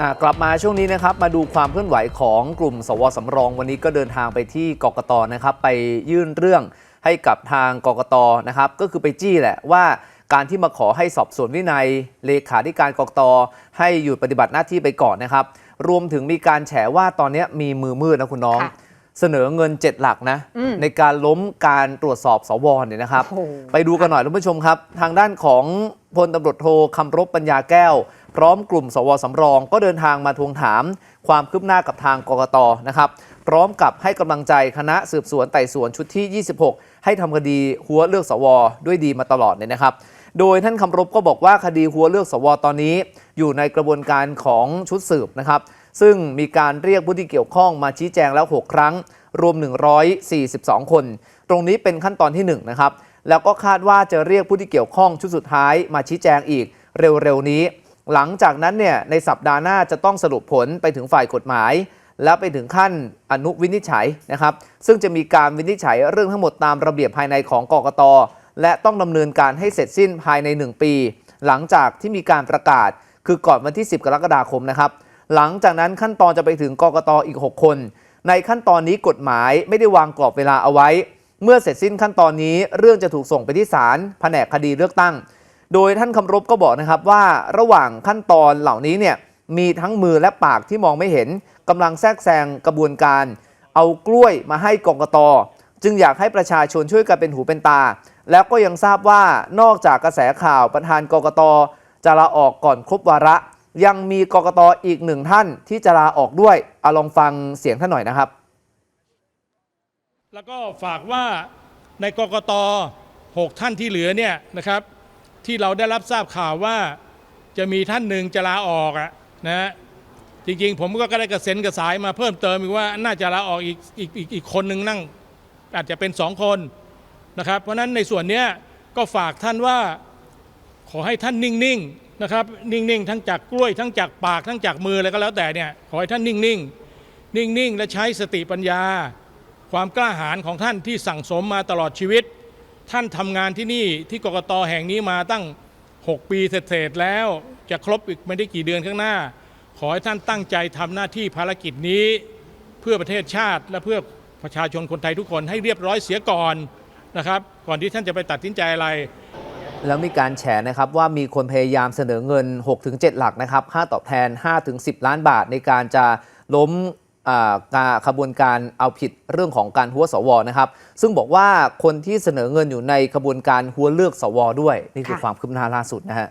อ่ากลับมาช่วงนี้นะครับมาดูความเคลื่อนไหวของกลุ่ม สวสำรองวันนี้ก็เดินทางไปที่กกตนะครับ ไปยื่นเรื่องให้กับทางกกตนะครับ ก็คือไปจี้แหละว่าการที่มาขอให้สอบสวนวินัยเลขาธิการกกตให้หยุดปฏิบัติหน้าที่ไปก่อนนะครับ รวมถึงมีการแฉว่าตอนนี้มีมือมืดนะคุณน้องค่ะเสนอเงิน 7 หลักนะอืมในการล้มการตรวจสอบสวเนี่ยนะครับโอ้โหไปดูกันหน่อยท่านผู้ชมครับ ทางด้านของพลตำรวจโทคำรบปัญญาแก้ว พร้อมกลุ่มสวสำรอง ก็เดินทางมาทวงถาม ความคืบหน้ากับทางกกตนะครับพร้อมกับให้กำลังใจคณะสืบสวนไต่สวนชุดที่ 26 ให้ทำคดีหัวเลือกสวด้วยดีมาตลอดเนี่ยนะครับ โดยท่านคำรบก็บอกว่าคดีหัวเลือกสวตอนนี้ อยู่ในกระบวนการของชุดสืบนะครับซึ่งมีการเรียกผู้ที่เกี่ยวข้องมาชี้แจงแล้ว 6 ครั้ง รวม 142 คน ตรงนี้เป็นขั้นตอนที่1นะครับแล้วก็คาดว่าจะเรียกผู้ที่เกี่ยวข้องชุดสุดท้ายมาชี้แจงอีกเร็วๆนี้ หลังจากนั้นเนี่ยในสัปดาห์หน้าจะต้องสรุปผลไปถึงฝ่ายกฎหมาย แล้วไปถึงขั้นอนุวินิจฉัยนะครับ ซึ่งจะมีการวินิจฉัยเรื่องทั้งหมดตามระเบียบภายในของกกตและต้องดำเนินการให้เสร็จสิ้นภายใน 1 ปี หลังจากที่มีการประกาศ คือก่อนวันที่ 10 กรกฎาคมนะครับ หลังจากนั้นขั้นตอนจะไปถึงกกตอีก 6 คน ในขั้นตอนนี้กฎหมายไม่ได้วางกรอบเวลาเอาไว้ เมื่อเสร็จสิ้นขั้นตอนนี้เรื่องจะถูกส่งไปที่ศาลแผนกคดีเลือกตั้ง โดยท่านคำรบก็บอกนะครับว่าระหว่างขั้นตอนเหล่านี้เนี่ยมีทั้งมือและปากที่มองไม่เห็นกำลังแทรกแซงกระบวนการ เอากล้วยมาให้กกตจึงอยากให้ประชาชนช่วยกันเป็นหูเป็นตา แล้วก็ยังทราบว่านอกจากกระแสข่าวประธานกกตจะลาออกก่อนครบวาระ ยังมีกกตอีกหนึ่งท่านที่จะลาออกด้วยเอาลองฟังเสียงท่านหน่อยนะครับ แล้วก็ฝากว่าในกกตหกท่านที่เหลือเนี่ยนะครับ ที่เราได้รับทราบข่าวว่าจะมีท่านหนึ่งจะลาออกอะนะฮะจริงๆ ผมก็ได้กระเซ็นกระสายมาเพิ่มเติมอีกว่าน่าจะลาออกอีกอีกอีกอีกคนหนึ่งนั่งอาจจะเป็นสองคนนะครับเพราะฉะนั้นในส่วนเนี้ยก็ฝากท่านว่าขอให้ท่านนิ่งๆนะครับนิ่งๆ ทั้งจากกล้วยทั้งจากปากทั้งจากมืออะไรก็แล้วแต่เนี่ยขอให้ท่านนิ่งๆนิ่งๆ และใช้สติปัญญา ความกล้าหาญของท่านที่สั่งสมมาตลอดชีวิต ท่านทำงานที่นี่ที่กกตแห่งนี้มาตั้ง 6 ปีเศษๆแล้ว จะครบอีกไม่ได้กี่เดือนข้างหน้า ขอให้ท่านตั้งใจทำหน้าที่ภารกิจนี้ เพื่อประเทศชาติและเพื่อประชาชนคนไทยทุกคนให้เรียบร้อยเสียก่อนนะครับก่อนที่ท่านจะไปตัดสินใจอะไร แล้วมีการแฉนะครับว่ามีคนพยายามเสนอเงิน 6-7 หลักนะครับค่าตอบแทน 5-10 ล้านบาทในการจะล้ม ขบวนการเอาผิดเรื่องของการหัวสวนะครับ ซึ่งบอกว่าคนที่เสนอเงินอยู่ในขบวนการหัวเลือกสวด้วย นี่คือค่ะความคืบหน้าล่าสุดนะฮะ